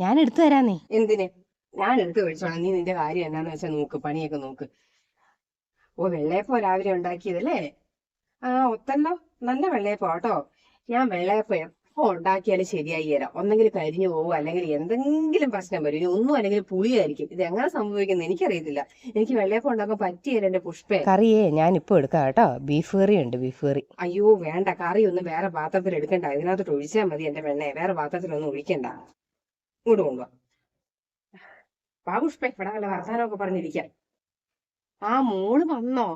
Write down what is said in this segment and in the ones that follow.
ഞാൻ എടുത്തു തരാന്നേ. എന്തിന്? ഞാൻ എടുത്തു കഴിച്ചോളാം നീ നിന്റെ കാര്യം എന്നാന്ന് വെച്ചാ നോക്ക് പണിയൊക്കെ നോക്ക്. ഓ വെള്ളയപ്പം രാവിലെ ഉണ്ടാക്കിയതല്ലേ? ആ ഒത്തല്ലോ. നല്ല വെള്ളയപ്പം കേട്ടോ ഞാൻ വെള്ളയപ്പം എപ്പോ ഉണ്ടാക്കിയാലും ശരിയായി തരാം. ഒന്നെങ്കിൽ കരിഞ്ഞു പോകും അല്ലെങ്കിൽ എന്തെങ്കിലും പ്രശ്നം വരും. ഇനി ഒന്നും അല്ലെങ്കിൽ പുളിയായിരിക്കും. ഇത് എങ്ങനെ സംഭവിക്കുന്നത് എനിക്കറിയത്തില്ല. എനിക്ക് വെള്ളയപ്പം ഉണ്ടാക്കാൻ പറ്റിയല്ല എന്റെ പുഷ്പേ? കറിയേ ഞാൻ ഇപ്പൊ എടുക്കാം കേട്ടോ. ബീഫ് കറി ഉണ്ട് ബീഫ് കറി. അയ്യോ വേണ്ട. കറി ഒന്നും വേറെ പാത്രത്തിൽ എടുക്കണ്ട. ഇതിനകത്തോട്ട് ഒഴിച്ചാൽ മതി എന്റെ വെണ്ണയെ. വേറെ പാത്രത്തിലൊന്നും ഒഴിക്കണ്ട. ഇങ്ങോട്ട് കൊണ്ടുവാ. വാ പുഷ്പേ ഇവിടെ നല്ല വർത്താനമൊക്കെ പറഞ്ഞിരിക്കാം. ആ മോൾ വന്നോ?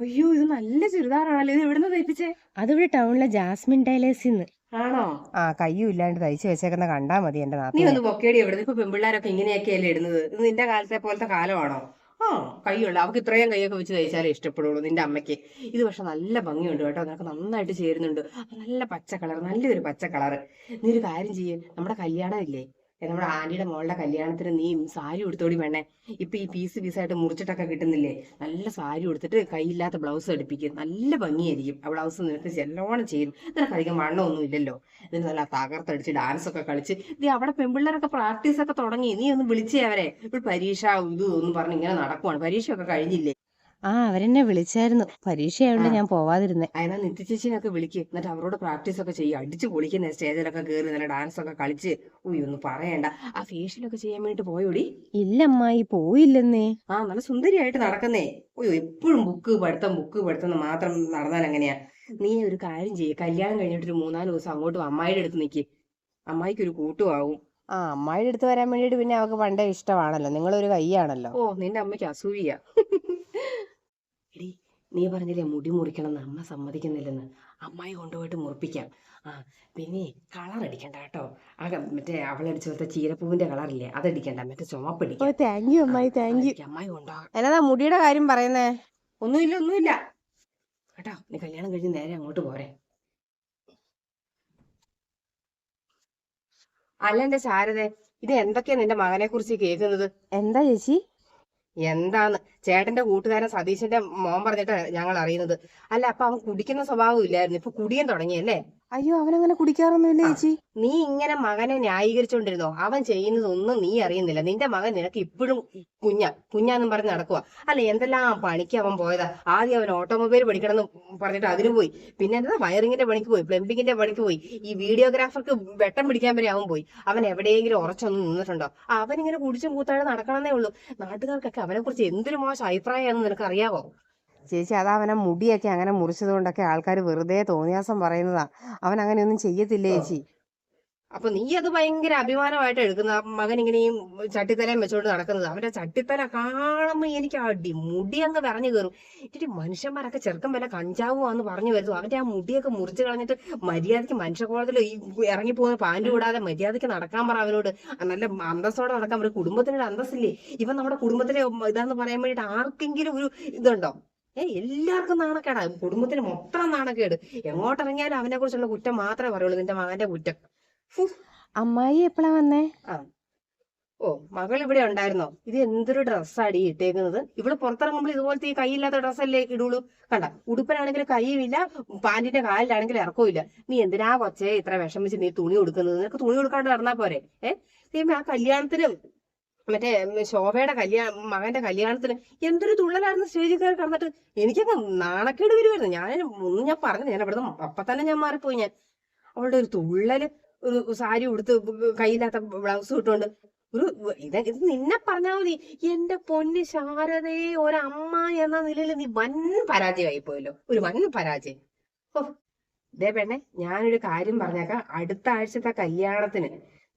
അയ്യോ ഇത് നല്ല ചുരിദാറാണല്ലോ? ഇത് എവിടുന്ന് തയ്പ്പിച്ചേ? അതിവിടെ ടൗണിലെ ജാസ്മിൻ ടൈലേഴ്സിന്ന് ആണോ? ആ കയ്യും ഇല്ലാണ്ട് തയ്ച്ചു വെച്ചേക്കുന്ന കണ്ടാ മതി എന്റെ നീ നാട്ടിൽ ഒന്ന് പൊക്കേടി എവിടെ ഇപ്പൊ പെൺപിള്ളേരൊക്കെ ഇങ്ങനെയൊക്കെയല്ലേ ഇടുന്നത്? ഇത് നിന്റെ കാലത്തെ പോലത്തെ കാലമാണോ? ആ കൈയുള്ള അവർക്ക് ഇത്രയും കൈയൊക്കെ വെച്ച് തയ്ച്ചാലേ ഇഷ്ടപ്പെടുള്ളൂ നിന്റെ അമ്മയ്ക്ക്. ഇത് പക്ഷെ നല്ല ഭംഗിയുണ്ട് കേട്ടോ. നിനക്ക് നന്നായിട്ട് ചേരുന്നുണ്ട്. നല്ല പച്ച കളർ നല്ലൊരു പച്ച കളർ നീ ഒരു കാര്യം ചെയ്യേ. നമ്മുടെ കല്യാണം ഇല്ലേ നമ്മുടെ ആന്റിയുടെ മോളുടെ കല്യാണത്തിന് നീ സാരി ഉടുത്തോടി വേണേ. ഇപ്പൊ ഈ പീസ് പീസായിട്ട് മുറിച്ചിട്ടൊക്കെ കിട്ടുന്നില്ലേ? നല്ല സാരി ഉടുത്തിട്ട് കൈയില്ലാത്ത ബ്ലൗസ് എടുപ്പിക്കും. നല്ല ഭംഗിയായിരിക്കും. ആ ബ്ലൗസ് നിനക്ക് ചെല്ലോണം ചെയ്യും. നിനക്ക് അധികം വണ്ണമൊന്നും ഇല്ലല്ലോ. ഇതിന് നല്ല തകർത്തടിച്ച് ഡാൻസ് ഒക്കെ കളിച്ച്. നീ അവിടെ പെൺപിള്ളേരൊക്കെ പ്രാക്ടീസ് ഒക്കെ തുടങ്ങി. നീ ഒന്ന് വിളിച്ചേ അവരെ. ഇപ്പോൾ പരീക്ഷ ഇത് ഒന്നും പറഞ്ഞ് ഇങ്ങനെ നടക്കുവാണ്. പരീക്ഷയൊക്കെ കഴിഞ്ഞില്ലേ? ആ അവരെന്നെ വിളിച്ചായിരുന്നു. പരീക്ഷയായോണ്ട്. ഞാൻ പോവാതിരുന്നേ. അതിനാ നിത്യ ചേച്ചിനൊക്കെ വിളിക്ക്. എന്നിട്ട് അവരോട് പ്രാക്ടീസ് ഒക്കെ ചെയ്യും. അടിച്ചു പൊളിക്കുന്ന സ്റ്റേജിലൊക്കെ കയറി നല്ല ഡാൻസ് ഒക്കെ കളിച്ച്. ഉയ്യ് ഒന്നും പറയണ്ട. ആ ഫേഷ്യലൊക്കെ ചെയ്യാൻ വേണ്ടി പോയോടി? ഇല്ല അമ്മായി പോയില്ലെന്നേ. ആ നല്ല സുന്ദരിയായിട്ട് നടക്കുന്നേ. ഉയ്യോ എപ്പോഴും ബുക്ക് പഠിത്തം ബുക്ക് പഠിത്തം മാത്രം നടന്നാൽ എങ്ങനെയാ? നീ ഒരു കാര്യം ചെയ്യ്. കല്യാണം കഴിഞ്ഞിട്ട് ഒരു മൂന്നാൽ ദിവസം അങ്ങോട്ട് അമ്മായിയുടെ അടുത്ത് നിൽക്കി അമ്മായിക്ക് ഒരു കൂട്ടുമാവും. ആ അമ്മായിയുടെ അടുത്ത് വരാൻ വേണ്ടിട്ട് പിന്നെ അവക്ക് പണ്ടേ ഇഷ്ടമാണല്ലോ. നിങ്ങളൊരു കൈയാണല്ലോ ഓ നിന്റെ അമ്മയ്ക്ക് അസൂയ. എടി നീ പറഞ്ഞില്ലേ മുടി മുറിക്കണം എന്ന്? അമ്മ സമ്മതിക്കുന്നില്ലെന്ന്. അമ്മായി കൊണ്ടുപോയിട്ട് മുറിപ്പിക്കാം. ആ പിന്നെ കളർ അടിക്കണ്ട കേട്ടോ. ആ മറ്റേ അവളടിച്ച പോലത്തെ ചീരപ്പൂവിന്റെ കളറില്ലേ അതടിക്കണ്ട മറ്റേ ചുമപ്പ് ചുമപ്പടിക്കാം താങ്ക് യു അമ്മായി താങ്ക് യു അടിക്ക്, അമ്മായി കൊണ്ടുപോകാം. എന്നതാ മുടിയുടെ കാര്യം പറയുന്നേ? ഒന്നുമില്ല ഒന്നുമില്ല. കേട്ടോ നീ കല്യാണം കഴിഞ്ഞ് നേരെ അങ്ങോട്ട് പോരെ. അല്ല എന്റെ ശാരദേ ഇത് എന്തൊക്കെയാ നിന്റെ മകനെ കുറിച്ച് കേൾക്കുന്നത്? എന്താ ചേച്ചി? എന്താന്ന്? ചേട്ടന്റെ കൂട്ടുകാരൻ സതീശന്റെ മോൻ പറഞ്ഞിട്ട് ഞങ്ങൾ അറിയുന്നത്. അല്ല അപ്പൊ അവൻ കുടിക്കുന്ന സ്വഭാവം ഇല്ലായിരുന്നു. ഇപ്പൊ തുടങ്ങി തുടങ്ങിയല്ലേ? അയ്യോ അവൻ അങ്ങനെ കുടിക്കാറൊന്നുമില്ല. ചേച്ചി. നീ ഇങ്ങനെ മകനെ ന്യായീകരിച്ചോണ്ടിരുന്നോ? അവൻ ചെയ്യുന്നതൊന്നും നീ അറിയുന്നില്ല. നിന്റെ മകൻ നിനക്ക് ഇപ്പോഴും കുഞ്ഞ. കുഞ്ഞാന്നും പറഞ്ഞ് നടക്കുക അല്ല എന്തെല്ലാം പണിക്ക് അവൻ പോയതാ? ആദ്യം അവൻ ഓട്ടോമൊബൈൽ പഠിക്കണം എന്ന് പറഞ്ഞിട്ട് അതിന് പോയി. പിന്നെ എന്താ വയറിങ്ങിന്റെ പണിക്ക് പോയി പ്ലംബിങ്ങിന്റെ പണിക്ക് പോയി. ഈ വീഡിയോഗ്രാഫർക്ക് വെട്ടം പിടിക്കാൻ വരെ അവൻ പോയി. അവൻ എവിടെയെങ്കിലും ഉറച്ചൊന്നും നിന്നിട്ടുണ്ടോ? അവൻ ഇങ്ങനെ കുടിച്ചും കൂത്താഴെ നടക്കണമെന്നേ ഉള്ളൂ. നാട്ടുകാർക്കൊക്കെ അവനെ കുറിച്ച് എന്തൊരു മോശം അഭിപ്രായമാണെന്ന് നിനക്ക് അറിയാവോ ചേച്ചി അതാ അവനെ മുടിയൊക്കെ അങ്ങനെ മുറിച്ചത് കൊണ്ടൊക്കെ ആൾക്കാർ വെറുതെ തോന്നിയാസം പറയുന്നതാ. അവൻ അങ്ങനെയൊന്നും ചെയ്യത്തില്ല ചേച്ചി? അപ്പൊ നീ അത് ഭയങ്കര അഭിമാനമായിട്ട് എടുക്കുന്ന മകൻ ഇങ്ങനെയും ചട്ടിത്തലയും വെച്ചോണ്ട് നടക്കുന്നത്. അവന്റെ ചട്ടിത്തല കാണുമ്പോ എനിക്ക് അടി മുടി അങ്ങ് വിറഞ്ഞു കയറും എന്നിട്ട് മനുഷ്യന്മാരൊക്കെ ചെറുക്കം വല്ല കഞ്ചാവുമാന്ന് പറഞ്ഞു വരുന്നു. അവന്റെ ആ മുടിയൊക്കെ മുറിച്ചു കളഞ്ഞിട്ട് മര്യാദയ്ക്ക് മനുഷ്യക്കോളത്തിൽ ഈ ഇറങ്ങി പോകുന്ന പാന്റ് കൂടാതെ മര്യാദയ്ക്ക് നടക്കാൻ പറ അവനോട്. നല്ല അന്തസ്സോടെ നടക്കാൻ പറയും കുടുംബത്തിനൊരു അന്തസ്സില്ലേ? ഇവൻ നമ്മുടെ കുടുംബത്തിലെ ഇതാന്ന് പറയാൻ വേണ്ടിട്ട് ആർക്കെങ്കിലും ഒരു ഇതുണ്ടോ? ഏ എല്ലാവർക്കും നാണക്കേടാ. കുടുംബത്തിന് മൊത്തം നാണക്കേട്. എങ്ങോട്ടിറങ്ങിയാലും അവനെ കുറിച്ചുള്ള കുറ്റം മാത്രമേ പറയുള്ളൂ. നിന്റെ മകന്റെ കുറ്റം. അമ്മായി എപ്പോഴാ വന്നേ? ഓ മകൾ ഇവിടെ ഉണ്ടായിരുന്നോ? ഇത് എന്തൊരു ഡ്രസ്സാടി ഇട്ടേക്കുന്നത്. ഇവിടെ പുറത്തിറങ്ങുമ്പോൾ ഇതുപോലത്തെ ഈ കൈയില്ലാത്ത ഡ്രസ്സല്ലേ ഇടുള്ളൂ കണ്ട ഉടുപ്പിനാണെങ്കിൽ കൈയുമില്ല പാന്റിന്റെ കാലിലാണെങ്കിൽ ഇറക്കവും നീ എന്തിനാ കൊച്ചേ ഇത്ര വിഷമിച്ച് നീ തുണി കൊടുക്കുന്നത് നിനക്ക് തുണി കൊടുക്കാണ്ട് നടന്നാ പോരെ? ഏ? ദൈവമേ, ആ കല്യാണത്തിന് മറ്റേ ശോഭയുടെ കല്യാണ മകന്റെ കല്യാണത്തിന് എന്തൊരു തുള്ളലായിരുന്നു സ്റ്റേജിൽ കയറി കടന്നിട്ട്. എനിക്കങ്ങ് നാണക്കേട് വരുമായിരുന്നു ഞാൻ ഒന്നും ഞാൻ പറഞ്ഞു ഞാൻ അവിടുന്ന് അപ്പൊ തന്നെ ഞാൻ മാറിപ്പോയി ഞാൻ. അവളുടെ ഒരു തുള്ളൽ ഒരു സാരി ഉടുത്ത് കയ്യില്ലാത്ത ബ്ലൗസ് ഇട്ടുകൊണ്ട് ഒരു ഇത് ഇത് നിന്നെ പറഞ്ഞാൽ മതി. എന്റെ പൊന്ന് ശാരദേ ഒരമ്മ എന്ന നിലയിൽ നീ വൻ പരാജയമായി പോയല്ലോ ഒരു വൻ പരാജയം. ഓ ഇതേ പെണ്ണെ ഞാനൊരു കാര്യം പറഞ്ഞേക്കാം. അടുത്ത ആഴ്ചത്തെ കല്യാണത്തിന്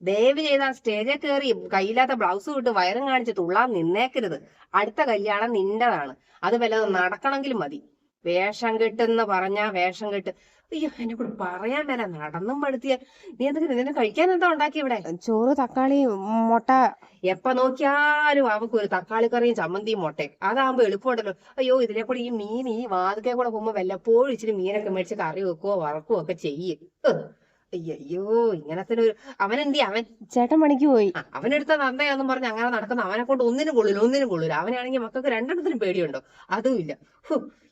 ദയവ് ചെയ്ത് സ്റ്റേജിൽ കയറി കയ്യില്ലാത്ത ബ്ലൗസ് ഇട്ട് വയറും കാണിച്ച് തുള്ളാൻ നിന്നേക്കരുത്. അടുത്ത കല്യാണം നിന്റേതാണ്. അത് വല്ലതും നടക്കണമെങ്കിലും മതി. വേഷം കെട്ടെന്ന് പറഞ്ഞാ വേഷം കെട്ട്. അയ്യോ എന്നെ കൂടെ പറയാൻ മേല. നടന്നും പടുത്തിയ നീ എന്തൊക്കെ നിന്നെ കഴിക്കാൻ എന്താ ഉണ്ടാക്കി ഇവിടെ? ചോറ് തക്കാളി മുട്ട. എപ്പ നോക്കിയാലും അവക്ക് ഒരു തക്കാളി കറിയും ചമ്മന്തിയും മുട്ടയും. അതാകുമ്പോ എളുപ്പമുണ്ടല്ലോ. അയ്യോ ഇതിലെ കൂടെ ഈ മീൻ ഈ വാതിക്കെ കൂടെ പോകുമ്പോ വല്ലപ്പോഴും ഇച്ചിരി മീനൊക്കെ മേടിച്ച് കറി വെക്കുവോ വറക്കുവോ ഒക്കെ ചെയ്യും. അയ്യോ ഇങ്ങനത്തെ ഒരു അവൻ എന്തി അവൻ ചേട്ടൻ പണിക്ക് പോയി. അവനെടുത്ത നന്ദയാന്നും പറഞ്ഞ് അങ്ങനെ നടക്കുന്ന അവനെ കൊണ്ട് ഒന്നിനും കൊള്ളില്ല ഒന്നിനും കൊള്ളില്ല അവനാണെങ്കിൽ മക്കൾക്ക് രണ്ടെണ്ണത്തിനും പേടിയുണ്ടോ? അതും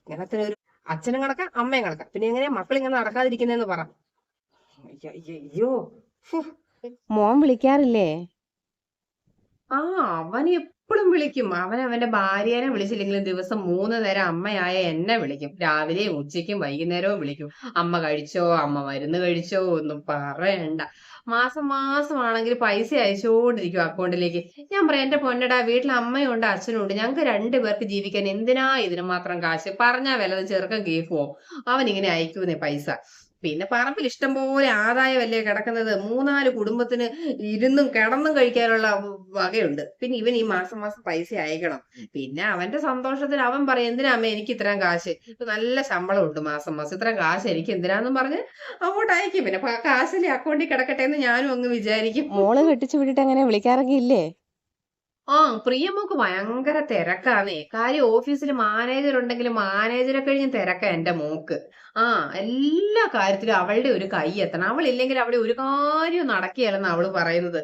ഇല്ല ഒരു അച്ഛനും കണക്കാം അമ്മയും കണക്കാം പിന്നെ എങ്ങനെയാ മക്കൾ ഇങ്ങനെ നടക്കാതിരിക്കുന്നതെന്ന് പറ. അയ്യ. മോൻ വിളിക്കാറില്ലേ? ആ അവൻ എപ്പോഴും വിളിക്കും. അവൻ അവന്റെ ഭാര്യനെ വിളിച്ചില്ലെങ്കിലും ദിവസം മൂന്ന് നേരം അമ്മയായ എന്നെ വിളിക്കും. രാവിലെയും ഉച്ചയ്ക്കും വൈകുന്നേരവും വിളിക്കും. അമ്മ കഴിച്ചോ? അമ്മ മരുന്ന് കഴിച്ചോ? ഒന്നും പറയണ്ട. മാസം മാസമാണെങ്കിൽ പൈസ അയച്ചുകൊണ്ടിരിക്കും അക്കൗണ്ടിലേക്ക്. ഞാൻ പറയാം എന്റെ പൊന്നടാ വീട്ടിൽ അമ്മയുണ്ട് അച്ഛനുണ്ട്. ഞങ്ങൾക്ക് രണ്ടുപേർക്ക് ജീവിക്കാൻ എന്തിനാ ഇതിന് മാത്രം കാശ്? പറഞ്ഞാ വല്ലതും ചെറുക്കം കേൾക്കുവോ അവൻ ഇങ്ങനെ അയക്കുന്നേ പൈസ. പിന്നെ പറമ്പിൽ ഇഷ്ടം പോലെ ആദായമല്ലേ കിടക്കുന്നത്. മൂന്നാൽ കുടുംബത്തിന് ഇരുന്നും കിടന്നും കഴിക്കാനുള്ള വകയുണ്ട്. പിന്നെ ഇവൻ ഈ മാസം മാസം പൈസ അയക്കണം. പിന്നെ അവന്റെ സന്തോഷത്തിന് അവൻ പറയും എന്തിനാ അമ്മ എനിക്ക് ഇത്രയും കാശ്? ഇപ്പൊ നല്ല ശമ്പളം ഉണ്ട് മാസം മാസം. ഇത്രയും കാശ് എനിക്ക് എന്തിനാന്നും പറഞ്ഞ് അങ്ങോട്ട് അയക്കും. പിന്നെ കാശല്ലേ കാശിലെ അക്കൗണ്ടിൽ കിടക്കട്ടെ എന്ന് ഞാനും അങ്ങ് വിചാരിക്കും. മോൾ കെട്ടിച്ചു വിട്ടിട്ട് അങ്ങനെ വിളിക്കാറൊക്കെ ഇല്ലേ? ആ പ്രിയമോക്ക് ഭയങ്കര തിരക്കാന്നേ. കാര്യം ഓഫീസിൽ മാനേജർ ഉണ്ടെങ്കിൽ മാനേജറെ കഴിഞ്ഞ് തിരക്കാ എന്റെ മോക്ക്. ആ എല്ലാ കാര്യത്തിലും അവളുടെ ഒരു കൈ എത്തണം. അവൾ ഇല്ലെങ്കിൽ അവിടെ ഒരു കാര്യം നടക്കുകയല്ലെന്ന് അവൾ പറയുന്നത്.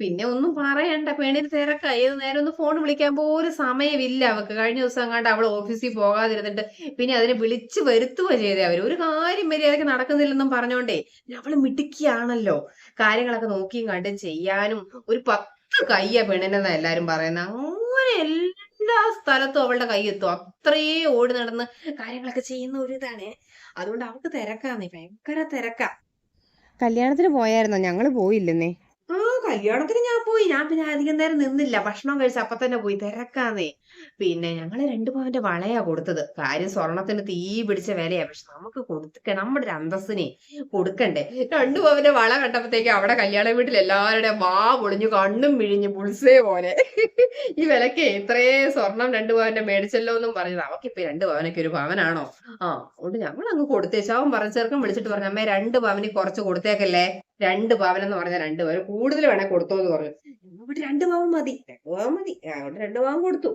പിന്നെ ഒന്നും പറയണ്ട. പെണ്ണിന് തിരക്ക. ഏത് നേരം ഒന്ന് ഫോൺ വിളിക്കാൻ പോലും സമയമില്ല അവക്ക്. കഴിഞ്ഞ ദിവസം അങ്ങാണ്ട് അവൾ ഓഫീസിൽ പോകാതിരുന്നിട്ട് പിന്നെ അതിനെ വിളിച്ചു വരുത്തുക ചെയ്തേ അവർ. ഒരു കാര്യം മര്യാദയ്ക്ക് നടക്കുന്നില്ലെന്നും പറഞ്ഞോണ്ടേ. അവൾ മിടുക്കിയാണല്ലോ. കാര്യങ്ങളൊക്കെ നോക്കിയും കണ്ടും ചെയ്യാനും ഒരു പത്ത് കയ്യ പെണ്ണിനെന്നാ എല്ലാരും പറയുന്നത് അങ്ങനെ എല്ലാ സ്ഥലത്തും അവളുടെ കൈ എത്തും. അത്രേ ഓടി നടന്ന് കാര്യങ്ങളൊക്കെ ചെയ്യുന്ന ഒരു ഇതാണ്. അതുകൊണ്ട് അവൾക്ക് തിരക്കാന്നേ ഭയങ്കര തിരക്കാ. കല്യാണത്തിന് പോയായിരുന്നോ? ഞങ്ങൾ പോയില്ലെന്നേ. ആ കല്യാണത്തിന് ഞാൻ പോയി. ഞാൻ പിന്നെ അധികം നേരം നിന്നില്ല. ഭക്ഷണം കഴിച്ച് അപ്പൊ തന്നെ പോയി. തിരക്കാന്നേ. പിന്നെ ഞങ്ങൾ രണ്ടു പവന്റെ വളയാ കൊടുത്തത്. കാര്യം സ്വർണത്തിന് തീ പിടിച്ച വിലയാ. പക്ഷെ നമുക്ക് കൊടുക്ക നമ്മുടെ ഒരു അന്തസ്സിനെ കൊടുക്കണ്ടേ. രണ്ടു പവന്റെ വള കണ്ടപ്പോഴത്തേക്ക് അവിടെ കല്യാണ വീട്ടിൽ എല്ലാവരുടെ വാ പൊളിഞ്ഞു കണ്ണും പിഴിഞ്ഞു പുൾസേ പോലെ. ഈ വിലക്ക് ഇത്രേ സ്വർണം രണ്ടു പവന്റെ മേടിച്ചല്ലോ എന്നും പറഞ്ഞത്. അവക്കിപ്പൊ രണ്ട് പവനൊക്കെ ഒരു പവനാണോ? ആ അതുകൊണ്ട് ഞങ്ങൾ അങ്ങ് കൊടുത്തേച്ചു. അവൻ പറഞ്ഞ ചെറുക്കം വിളിച്ചിട്ട് പറഞ്ഞു അമ്മേ രണ്ട് പവന് കുറച്ച് കൊടുത്തേക്കല്ലേ? രണ്ട് പവൻ എന്ന് പറഞ്ഞ രണ്ട് പവൻ കൂടുതൽ വേണേ കൊടുത്തോ എന്ന് പറഞ്ഞു രണ്ട് പവൻ മതി. രണ്ട് പവൻ മതി. അതുകൊണ്ട് രണ്ട് പവൻ കൊടുത്തു.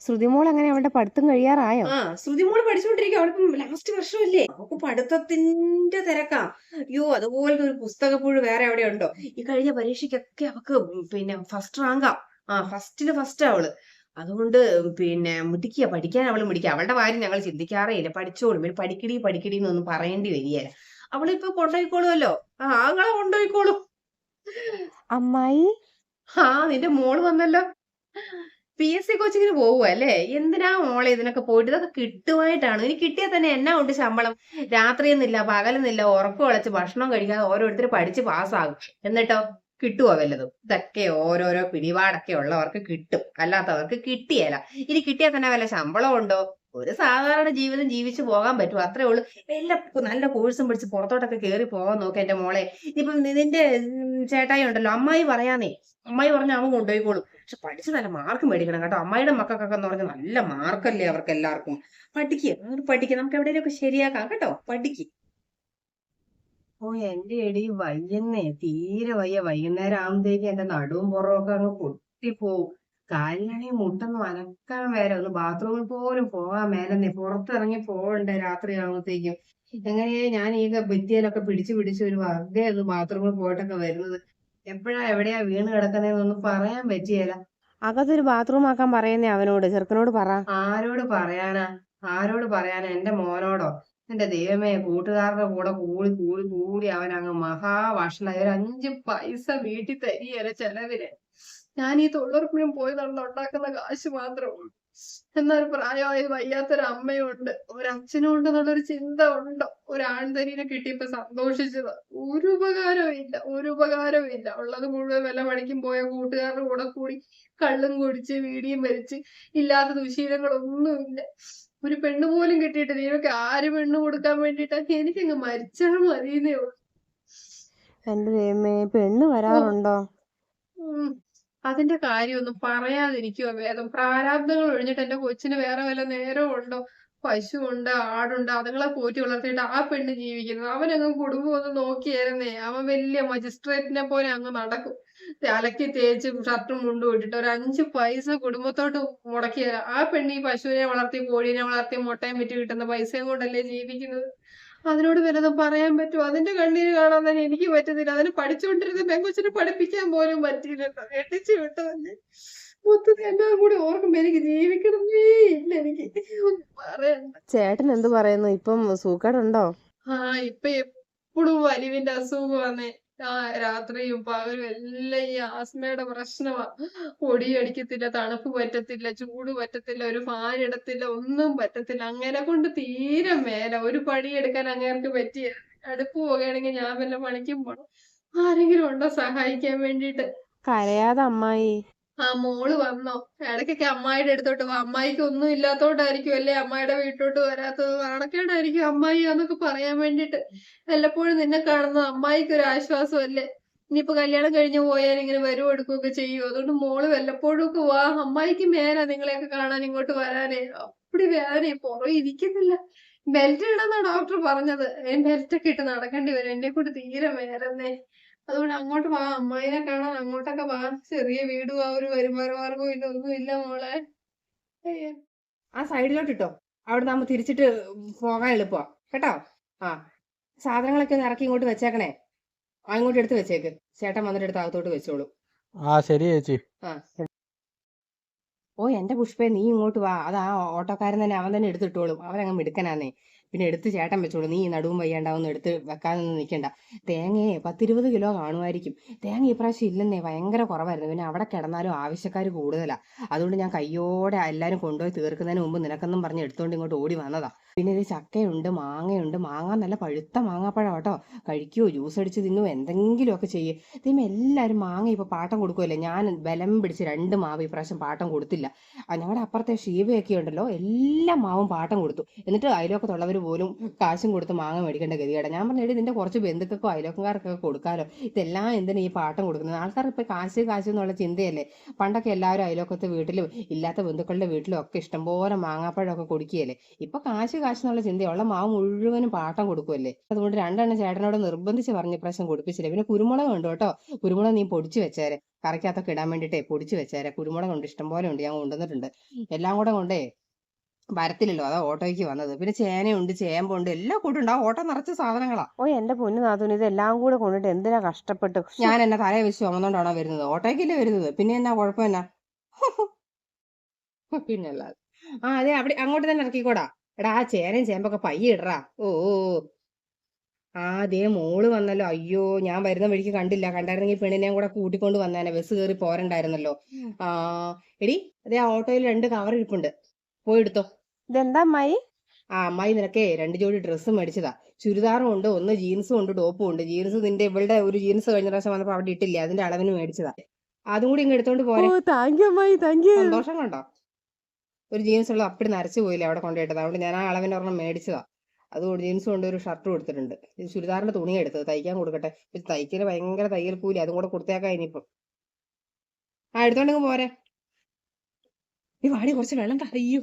ശ്രുതിമോൾ അങ്ങനെ അവളുടെ പഠിത്തം കഴിയാറായോ? ആ ശ്രുതിമോൾ പഠിച്ചുകൊണ്ടിരിക്കും അവൾക്ക് ലാസ്റ്റ് വർഷമല്ലേ? അവൾക്ക് പഠിത്തത്തിന്റെ തിരക്കാ. അയ്യോ അതുപോലത്തെ ഒരു പുസ്തകപ്പുഴ വേറെ എവിടെ ഉണ്ടോ? ഈ കഴിഞ്ഞ പരീക്ഷയ്ക്കൊക്കെ അവക്ക് പിന്നെ ഫസ്റ്റ് റാങ്കാ ആ. ഫസ്റ്റിൽ ഫസ്റ്റ് അവൾ. അതുകൊണ്ട് പിന്നെ മുടിക്കുക പഠിക്കാൻ അവൾ മുടിക്കുക അവളുടെ കാര്യം ഞങ്ങൾ ചിന്തിക്കാറേ ഇല്ല. പഠിച്ചോളും. പിന്നെ പഠിക്കടി പഠിക്കടി എന്നൊന്നും പറയേണ്ടി വരികയില്ല അവളിപ്പോ കൊണ്ടുപോയിക്കോളുമല്ലോ. ആ ആങ്ങളെ കൊണ്ടുപോയിക്കോളും. അമ്മായി? ആ നിന്റെ മോൾ വന്നല്ലോ. പി എസ് സി കോച്ചിങ്ങിന് പോവുക അല്ലേ? എന്തിനാ മോളെ ഇതിനൊക്കെ പോയിട്ട്? ഇതൊക്കെ കിട്ടുമായിട്ടാണ് ഇനി കിട്ടിയാൽ തന്നെ എന്നാ ഉണ്ട് ശമ്പളം? രാത്രിയെന്നില്ല പകലെന്നില്ല ഉറക്കം വിളച്ച് ഭക്ഷണം കഴിക്കാതെ ഓരോരുത്തർ പഠിച്ച് പാസ്സാകും. എന്നിട്ടോ? കിട്ടുവോ വല്ലതും? ഇതൊക്കെ ഓരോരോ പിടിപാടൊക്കെ ഉള്ളവർക്ക് കിട്ടും. അല്ലാത്തവർക്ക് കിട്ടിയല്ല ഇനി കിട്ടിയാൽ തന്നെ വല്ല ശമ്പളം ഉണ്ടോ? ഒരു സാധാരണ ജീവിതം ജീവിച്ചു പോകാൻ പറ്റും. അത്രേ ഉള്ളൂ. എല്ലാം നല്ല കോഴ്സും പഠിച്ച് പുറത്തോട്ടൊക്കെ കയറി പോകാൻ നോക്കാം എന്റെ മോളെ. ഇപ്പം നിന്റെ ചേട്ടായി ഉണ്ടല്ലോ. അമ്മായി പറയാന്നേ. അമ്മായി പറഞ്ഞ അവൻ കൊണ്ടുപോയിക്കോളും. പക്ഷെ പഠിച്ച് നല്ല മാർക്ക് മേടിക്കണം കേട്ടോ. അമ്മായിയുടെ മക്കൾക്കൊക്കെ എന്ന് പറഞ്ഞാൽ നല്ല മാർക്കല്ലേ അവർക്ക് എല്ലാവർക്കും. പഠിക്കുക പഠിക്കുക നമുക്ക് എവിടെയൊക്കെ ശരിയാക്കാം കേട്ടോ. പഠിക്ക്. ഓ എന്റെ എടി വയ്യന്നേ. തീരെ വയ്യ. വൈകുന്നേരം ആകുമ്പോഴത്തേക്ക് എന്റെ നടുവും പുറമൊക്കെ അങ്ങ് പൊട്ടിപ്പോവും. കാലിലാണെങ്കിൽ മുട്ടൊന്നും അനക്കാൻ വരെ ഒന്ന് ബാത്റൂമിൽ പോലും പോകാൻ മേലെന്നേ പുറത്തിറങ്ങി പോകണ്ടേ രാത്രി ആകുമ്പോഴത്തേക്കും എങ്ങനെയാ ഞാൻ ഈ ഭിത്തിയിലൊക്കെ പിടിച്ചു പിടിച്ച് ഒരു വർഗേ ഒന്ന് ബാത്റൂമിൽ പോയിട്ടൊക്കെ വരുന്നത്. എപ്പോഴാ എവിടെയാ വീണ് കിടക്കുന്നതെന്നൊന്നും പറയാൻ പറ്റിയല്ല അകത്തൊരു ബാത്റൂം ആക്കാൻ പറയുന്നേ അവനോട് ചെറുക്കനോട് പറ. ആരോട് പറയാനാ? ആരോട് പറയാനാ? എന്റെ മോനോടോ? എന്റെ ദൈവമേ കൂട്ടുകാരുടെ കൂടെ കൂടി കൂടി കൂടി അവൻ അങ്ങ് മഹാഭക്ഷണായി ഒരു അഞ്ച് പൈസ വീട്ടിൽ തരികയല്ല ചെലവിന്. ഞാൻ ഈ തൊഴിലുറപ്പിനും പോയി നടന്ന് ഉണ്ടാക്കുന്ന കാശ് മാത്രമേ ഉള്ളൂ. എന്നാൽ പ്രായമായി വയ്യാത്തൊരു അമ്മയുണ്ട്. ഒരു അച്ഛനും ഉണ്ടെന്നുള്ളൊരു ചിന്ത ഉണ്ടോ? ഒരു ആൺതരീനെ കിട്ടിയപ്പോ സന്തോഷിച്ചത്. ഒരു ഉപകാരവും ഇല്ല. ഒരു ഉപകാരവും ഇല്ല. ഉള്ളത് മുഴുവൻ വില പണിക്കും പോയ കൂട്ടുകാരുടെ കൂടെ കൂടി കള്ളും കുടിച്ച് വീടിയും വലിച്ച് ഇല്ലാത്ത ദുശീലങ്ങളൊന്നുമില്ല ഒരു പെണ്ണ് പോലും കിട്ടിയിട്ടില്ല ഇവർക്ക് ആര് പെണ്ണ് കൊടുക്കാൻ വേണ്ടിട്ടാ എനിക്കങ്ങ് മരിച്ചാൽ മതിയെന്നേ ഉള്ളൂ. എന്റെ പെണ്ണ് വരാറുണ്ടോ? ഉം. അതിന്റെ കാര്യമൊന്നും പറയാതിരിക്കുവോ വേദം. പ്രാരാബ്ദങ്ങൾ ഒഴിഞ്ഞിട്ട് എന്റെ കൊച്ചിന് വേറെ വല്ല നേരവും ഉണ്ടോ? പശുവുണ്ട് ആടുണ്ട് അതുങ്ങളെ പോറ്റി വളർത്തിയിട്ട് ആ പെണ്ണ് ജീവിക്കുന്നത് അവനങ്ങ് കുടുംബം ഒന്ന് നോക്കിയായിരുന്നേ അവൻ വലിയ മജിസ്ട്രേറ്റിനെ പോലെ അങ്ങ് നടക്കും. അലക്കി തേച്ച് ഷർട്ടും മുണ്ടും ഇട്ടിട്ട് ഒരു അഞ്ച് പൈസ കുടുംബത്തോട്ട് മുടക്കിയ ആ പെണ്ണ് ഈ പശുവിനെ വളർത്തി കോഴീനെ വളർത്തി മുട്ടയും വിറ്റ് കിട്ടുന്ന പൈസയും കൊണ്ടല്ലേ ജീവിക്കുന്നത്? അതിനോട് വല്ലതും പറയാൻ പറ്റുമോ? അതിന്റെ കണ്ണീര് കാണാൻ തന്നെ എനിക്ക് പറ്റുന്നില്ല അതിന് പഠിച്ചുകൊണ്ടിരുന്ന പെങ്കൊച്ചിനെ പഠിപ്പിക്കാൻ പോലും പറ്റിയില്ലല്ലോ വിട്ടു തന്നെ മൊത്തത്തിൽ എല്ലാം കൂടി ഓർക്കുമ്പോ എനിക്ക് ജീവിക്കണമേ ഇല്ല എനിക്ക്. പറയണ്ട ചേട്ടൻ എന്ത് പറയുന്നു? ഇപ്പം സൂക്കേടുണ്ടോ ആ ഇപ്പൊ എപ്പോഴും വലിവിന്റെ അസുഖം വന്നേ രാത്രിയും പകലും എല്ലാം ഈ ആസ്മയുടെ പ്രശ്നമാ. പൊടി അടിക്കത്തില്ല തണുപ്പ് പറ്റത്തില്ല ചൂട് പറ്റത്തില്ല ഒരു ഫാൻ ഇടത്തില്ല ഒന്നും പറ്റത്തില്ല. അങ്ങനെ കൊണ്ട് തീരെ മേല. ഒരു പണി എടുക്കാൻ അങ്ങേർക്ക് പറ്റിയ അടുപ്പ് പോകുകയാണെങ്കിൽ ഞാൻ വല്ല പണിക്കും പോണം. ആരെങ്കിലും ഉണ്ടോ സഹായിക്കാൻ വേണ്ടിയിട്ട്? കരയാതെ അമ്മായി. ആ മോൾ വന്നോ. ഇടയ്ക്കൊക്കെ അമ്മായിയുടെ അടുത്തോട്ട് വാ. അമ്മായിക്ക് ഒന്നും ഇല്ലാത്തോണ്ടായിരിക്കും അല്ലേ അമ്മായിയുടെ വീട്ടിലോട്ട് വരാത്തത്? നാണക്കേടായിരിക്കും അമ്മായിയാന്നൊക്കെ പറയാൻ വേണ്ടിട്ട് വല്ലപ്പോഴും നിന്നെ കാണുന്നത് അമ്മായിക്ക് ഒരു ആശ്വാസം അല്ലേ ഇനിയിപ്പോ കല്യാണം കഴിഞ്ഞു പോയാൽ ഇങ്ങനെ വരും എടുക്കുകയൊക്കെ ചെയ്യും. അതുകൊണ്ട് മോൾ വല്ലപ്പോഴും ഒക്കെ വാ. അമ്മായിക്ക് മേലാ നിങ്ങളെയൊക്കെ കാണാൻ ഇങ്ങോട്ട് വരാനേ. അപ്പടി വേദനയെ. പുറം ഇരിക്കുന്നില്ല. ബെൽറ്റ് ഇടുന്ന ഡോക്ടർ പറഞ്ഞത്. ബെൽറ്റ് ഒക്കെ ഇട്ട് നടക്കേണ്ടി വരും. എന്നെ കൊണ്ട് തീരെ മേലെന്നേ. അതുകൊണ്ട് അങ്ങോട്ട് വാ. അമ്മായിനെ കാണാൻ അങ്ങോട്ടൊക്കെ വാ. ചെറിയ വീടും ആ ഒരു വരുമാന മാർഗവും ഇല്ല ഒന്നും ഇല്ല മോളെ. ആ സൈഡിലോട്ട് ഇട്ടോ അവിടെ നമ്മ തിരിച്ചിട്ട് പോകാൻ എളുപ്പമാ കേട്ടോ? ആ. സാധനങ്ങളൊക്കെ ഒന്ന് ഇറക്കി ഇങ്ങോട്ട് വെച്ചേക്കണേ. ആ ഇങ്ങോട്ട് എടുത്ത് വെച്ചേക്ക്. ചേട്ടൻ വന്നിട്ട് എടുത്ത് അകത്തോട്ട് വെച്ചോളൂ. ആ ശരി ചേച്ചി. ഓ എന്റെ പുഷ്പേ നീ ഇങ്ങോട്ട് വാ. അത് ആ ഓട്ടോക്കാരൻ തന്നെ അവൻ തന്നെ എടുത്തിട്ടോളും. അവൻ അങ്ങ് മിടുക്കനാന്നേ. പിന്നെ എടുത്ത് ചേട്ടൻ വെച്ചോളൂ. നീ നടുവും വയ്യാണ്ടാവുന്ന എടുത്ത് വെക്കാനൊന്നും നിൽക്കണ്ട തേങ്ങയെ പത്തിരുപത് കിലോ കാണുമായിരിക്കും. തേങ്ങ ഇപ്രാവശ്യം ഇല്ലെന്നേ ഭയങ്കര കുറവായിരുന്നു. പിന്നെ അവിടെ കിടന്നാലും ആവശ്യക്കാർ കൂടുതലാണ് അതുകൊണ്ട് ഞാൻ കയ്യോടെ എല്ലാവരും കൊണ്ടുപോയി തീർക്കുന്നതിന് മുമ്പ് നിനക്കെന്നും പറഞ്ഞ് എടുത്തുകൊണ്ട് ഇങ്ങോട്ട് ഓടി വന്നതാ. പിന്നെ ഇത് ചക്കയുണ്ട് മാങ്ങയുണ്ട്. മാങ്ങ നല്ല പഴുത്ത മാങ്ങാപ്പഴം കേട്ടോ കഴിക്കുമോ ജ്യൂസ് അടിച്ച് തിന്നു എന്തെങ്കിലുമൊക്കെ ചെയ്യേ. തീമ എല്ലാവരും മാങ്ങ ഇപ്പോൾ പാട്ടം കൊടുക്കുമല്ലേ ഞാൻ ബലം പിടിച്ച് രണ്ട് മാവ് ഇപ്രാവശ്യം പാട്ടം കൊടുത്തില്ല. ഞങ്ങളുടെ അപ്പുറത്തെ ഷീബയൊക്കെ ഉണ്ടല്ലോ എല്ലാ മാവും പാട്ടം കൊടുത്തു. എന്നിട്ട് അയലോക്കത്തുള്ളവർ പോലും കാശും കൊടുത്ത് മാങ്ങ മേടിക്കേണ്ട ഗതികേടാ. ഞാൻ പറഞ്ഞു നിന്റെ കുറച്ച് ബന്ധുക്കൾക്കോ അയലോക്കാർക്കൊക്കെ കൊടുക്കാലോ. ഇതെല്ലാം എന്തിനാ ഈ പാട്ടം കൊടുക്കുന്നത്? ആൾക്കാർ ഇപ്പൊ കാശ് കാശ് എന്നുള്ള ചിന്തയല്ലേ. പണ്ടൊക്കെ എല്ലാവരും അയലോക്കത്തെ വീട്ടിലും ഇല്ലാത്ത ബന്ധുക്കളുടെ വീട്ടിലും ഒക്കെ ഇഷ്ടംപോലെ മാങ്ങാപ്പഴമൊക്കെ കൊടുക്കുകയല്ലേ. ഇപ്പൊ കാശ് കാശ് എന്നുള്ള ചിന്തയുള്ള മാവ് മുഴുവനും പാട്ടം കൊടുക്കുമല്ലേ അതുകൊണ്ട് രണ്ടെണ്ണം ചേട്ടനോട് നിർബന്ധിച്ച് പറഞ്ഞ പ്രാവശ്യം കൊടുപ്പിച്ചില്ല. പിന്നെ കുരുമുളക് ഉണ്ട് കേട്ടോ. കുരുമുളക് നീ പൊടിച്ചു വെച്ചേരെ. കറിക്കകത്തൊക്കെ ഇടാൻ വേണ്ടിട്ടേ പൊടിച്ചു വെച്ചേരെ. കുരുമുളക് ഉണ്ട് ഇഷ്ടംപോലെ ഉണ്ട്. ഞാൻ കൊണ്ടുവന്നിട്ടുണ്ട്. എല്ലാം കൂടെ കൊണ്ടേ വരത്തില്ലല്ലോ. അതാ ഓട്ടോയ്ക്ക് വന്നത്. പിന്നെ ചേനയുണ്ട് ചേമ്പുണ്ട് എല്ലാം കൂട്ടുണ്ട്. ആ ഓട്ടോ നിറച്ച സാധനങ്ങളാ. ഓ എന്റെ പൊന്നു നാത്തൂന് ഇതെല്ലാം കൂടെ കൊണ്ടിട്ട് എന്തിനാ കഷ്ടപ്പെട്ടു? ഞാൻ എന്നെ തലയെ വെച്ച് ചുമന്നോണ്ടാണോ വരുന്നത്? ഓട്ടോയ്ക്കല്ലേ വരുന്നത്? പിന്നെ എന്നാ കുഴപ്പം എന്നാ പിന്നല്ലാതെ ആ അതെ അവിടെ അങ്ങോട്ട് തന്നെ ഇറക്കിക്കോടാ. എടാ ആ ചേനയും ചേമ്പൊക്കെ പയ്യ ഇടറാ. ഓ. ആ ദേ മോൾ വന്നല്ലോ. അയ്യോ ഞാൻ വരുന്ന വഴിക്ക് കണ്ടില്ല. കണ്ടായിരുന്നെങ്കിൽ പെണ്ണിനെയും കൂടെ കൂട്ടിക്കൊണ്ട് വന്നേനെ. ബസ് കയറി പോരണ്ടായിരുന്നല്ലോ. ആ എടി അതെ ആ ഓട്ടോയിൽ രണ്ട് കവർ ഇരിപ്പുണ്ട് പോയി എടുത്തോ. ഇതെന്താ അമ്മായി ആ അമ്മായി നിനക്കേ രണ്ട് ജോഡി ഡ്രസ്സ് മേടിച്ചതാ. ചുരിദാറും ഉണ്ട് ഒന്ന് ജീൻസും ഉണ്ട് ടോപ്പും ഉണ്ട്. ജീൻസ് നിന്റെ ഇവളുടെ ഒരു ജീൻസ് കഴിഞ്ഞ പ്രാവശ്യം വന്നപ്പോ അവിടെ ഇട്ടില്ല അതിന്റെ അളവിന് മേടിച്ചതാ. അതും കൂടി ഇങ്ങ് എടുത്തോണ്ട് പോരെ. സന്തോഷം കണ്ടോ? ഒരു ജീൻസ് ഉള്ളത് അപ്പടി നരച്ചു പോയില്ല അവിടെ കൊണ്ടുപോയിട്ടത്. അതുകൊണ്ട് ഞാൻ ആ അളവിന്റെ ഒരെണ്ണം മേടിച്ചതാ. അതുകൊണ്ട് ജീൻസും കൊണ്ട് ഒരു ഷർട്ട് കൊടുത്തിട്ടുണ്ട് ചുരിദാറിന്റെ തുണി എടുത്തത് തയ്ക്കാൻ കൊടുക്കട്ടെ. തയ്ക്കൽ ഭയങ്കര തയ്യൽ കൂലി അതും കൂടെ കൊടുത്തേക്കാം ഇനിയിപ്പം. ആ എടുത്തോണ്ടെങ്കിൽ പോരെ. ഈ വാടി കുറച്ച് വെള്ളം താ. അയ്യോ